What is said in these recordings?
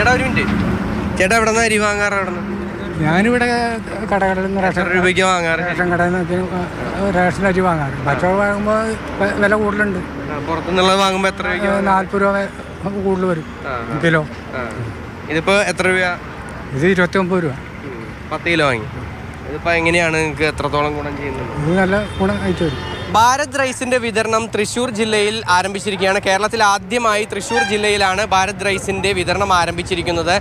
ചേട്ടാ എവിടെ നിന്ന് അരി വാങ്ങാറ് അവിടെ നിന്ന് ഞാനിവിടെ കടകളിൽ നിന്ന് റേഷൻ രൂപയ്ക്ക് വാങ്ങാറ്? റേഷൻ കടയിൽ നിന്ന് റേഷൻ അരി വാങ്ങാറ്. പച്ചവളം വാങ്ങുമ്പോൾ വില കൂടുതലുണ്ട്. പുറത്തുനിന്നുള്ളത് വാങ്ങുമ്പോൾ എത്ര രൂപ? നാൽപ്പത് രൂപ കൂടുതൽ വരും. കിലോ. ഇതിപ്പോൾ ഇതിപ്പോ എത്ര രൂപ ഇത് ഇരുപത്തി ഒമ്പത് രൂപ. പത്ത് കിലോ വാങ്ങി. ഇതിപ്പോ എങ്ങനെയാണ് നിങ്ങൾക്ക് എത്രത്തോളം ഗുണം ചെയ്യുന്നത്? ഇത് നല്ല ഗുണം അയച്ചു വരും. ഭാരത് റൈസിന്റെ വിതരണം തൃശൂർ ജില്ലയിൽ ആരംഭിച്ചിരിക്കുകയാണ്. കേരളത്തിൽ ആദ്യമായി തൃശൂർ ജില്ലയിലാണ് ഭാരത് റൈസിന്റെ വിതരണം ആരംഭിച്ചിരിക്കുന്നത്.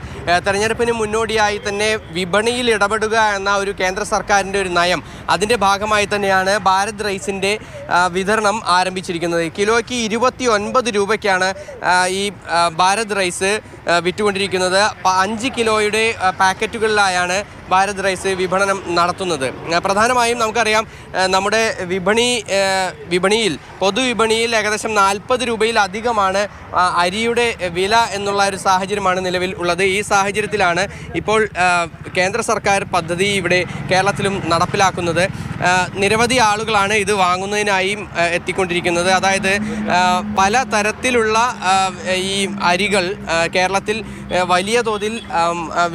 തെരഞ്ഞെടുപ്പിന് മുന്നോടിയായി തന്നെ വിപണിയിൽ ഇടപെടുക എന്ന ഒരു കേന്ദ്ര സർക്കാരിന്റെ ഒരു നയം അതിന്റെ ഭാഗമായി തന്നെയാണ് ഭാരത് റൈസിന്റെ വിതരണം ആരംഭിച്ചിരിക്കുന്നത്. കിലോയ്ക്ക് ഇരുപത്തി ഒൻപത് രൂപയ്ക്കാണ് ഈ ഭാരത് റൈസ് വിറ്റുകൊണ്ടിരിക്കുന്നത്. അഞ്ച് കിലോയുടെ പാക്കറ്റുകളിലായാണ് ഭാരത് റൈസ് വിപണനം നടത്തുന്നത്. പ്രധാനമായും നമുക്കറിയാം നമ്മുടെ വിപണി വിപണിയിൽ പൊതുവിപണിയിൽ ഏകദേശം നാൽപ്പത് രൂപയിലധികമാണ് അരിയുടെ വില എന്നുള്ള ഒരു സാഹചര്യമാണ് നിലവിൽ ഉള്ളത്. ഈ സാഹചര്യത്തിലാണ് ഇപ്പോൾ കേന്ദ്ര സർക്കാർ പദ്ധതി ഇവിടെ കേരളത്തിലും നടപ്പിലാക്കുന്നത്. നിരവധി ആളുകളാണ് ഇത് വാങ്ങുന്നതിനായും എത്തിക്കൊണ്ടിരിക്കുന്നത്. അതായത് പല തരത്തിലുള്ള ഈ അരികൾ കേരളത്തിൽ വലിയ തോതിൽ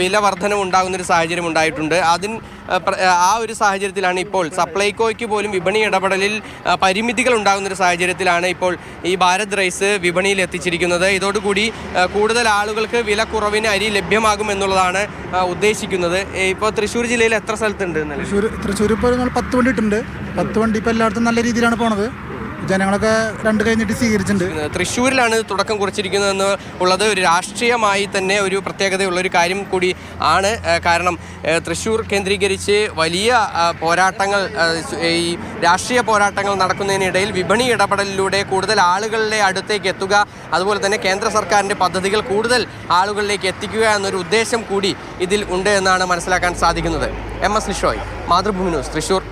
വില വർധന ഉണ്ടാകുന്ന ഒരു സാഹചര്യം ഉണ്ടായിട്ടുണ്ട്. അതിന് ആ, ഒരു സാഹചര്യത്തിലാണ് ഇപ്പോൾ സപ്ലൈകോയ്ക്ക് പോലും വിപണി ഇടപെടലിൽ പരിമിതികൾ ഉണ്ടാകുന്ന ഒരു സാഹചര്യത്തിലാണ് ഇപ്പോൾ ഈ ഭാരത് റൈസ് വിപണിയിൽ എത്തിച്ചിരിക്കുന്നത്. ഇതോടുകൂടി കൂടുതൽ ആളുകൾക്ക് വില കുറവിന് അരി ലഭ്യമാകും എന്നുള്ളതാണ് ഉദ്ദേശിക്കുന്നത്. ഇപ്പോൾ തൃശ്ശൂർ ജില്ലയിൽ എത്ര സ്ഥലത്തുണ്ട് തൃശ്ശൂർ തൃശ്ശൂർ ഇപ്പോൾ പത്ത് വണ്ടി ഇട്ടുണ്ട് പത്ത് വണ്ടി ഇപ്പോൾ എല്ലായിടത്തും നല്ല രീതിയിലാണ് പോണത്. ജനങ്ങളൊക്കെ രണ്ട് കഴിഞ്ഞിട്ട് സ്വീകരിച്ചിട്ടുണ്ട്. തൃശ്ശൂരിലാണ് തുടക്കം കുറിച്ചിരിക്കുന്നതെന്ന് ഉള്ളത് ഒരു രാഷ്ട്രീയമായി തന്നെ ഒരു പ്രത്യേകതയുള്ള ഒരു കാര്യം കൂടി ആണ്. കാരണം തൃശ്ശൂർ കേന്ദ്രീകരിച്ച് വലിയ പോരാട്ടങ്ങൾ ഈ രാഷ്ട്രീയ പോരാട്ടങ്ങൾ നടക്കുന്നതിനിടയിൽ വിപണി ഇടപെടലിലൂടെ കൂടുതൽ ആളുകളുടെ അടുത്തേക്ക് എത്തുക അതുപോലെ തന്നെ കേന്ദ്ര സർക്കാരിന്റെ പദ്ധതികൾ കൂടുതൽ ആളുകളിലേക്ക് എത്തിക്കുക എന്നൊരു ഉദ്ദേശം കൂടി ഇതിൽ ഉണ്ട് എന്നാണ് മനസ്സിലാക്കാൻ സാധിക്കുന്നത്. M S Nishoy Mathrubhumi News Thrissur.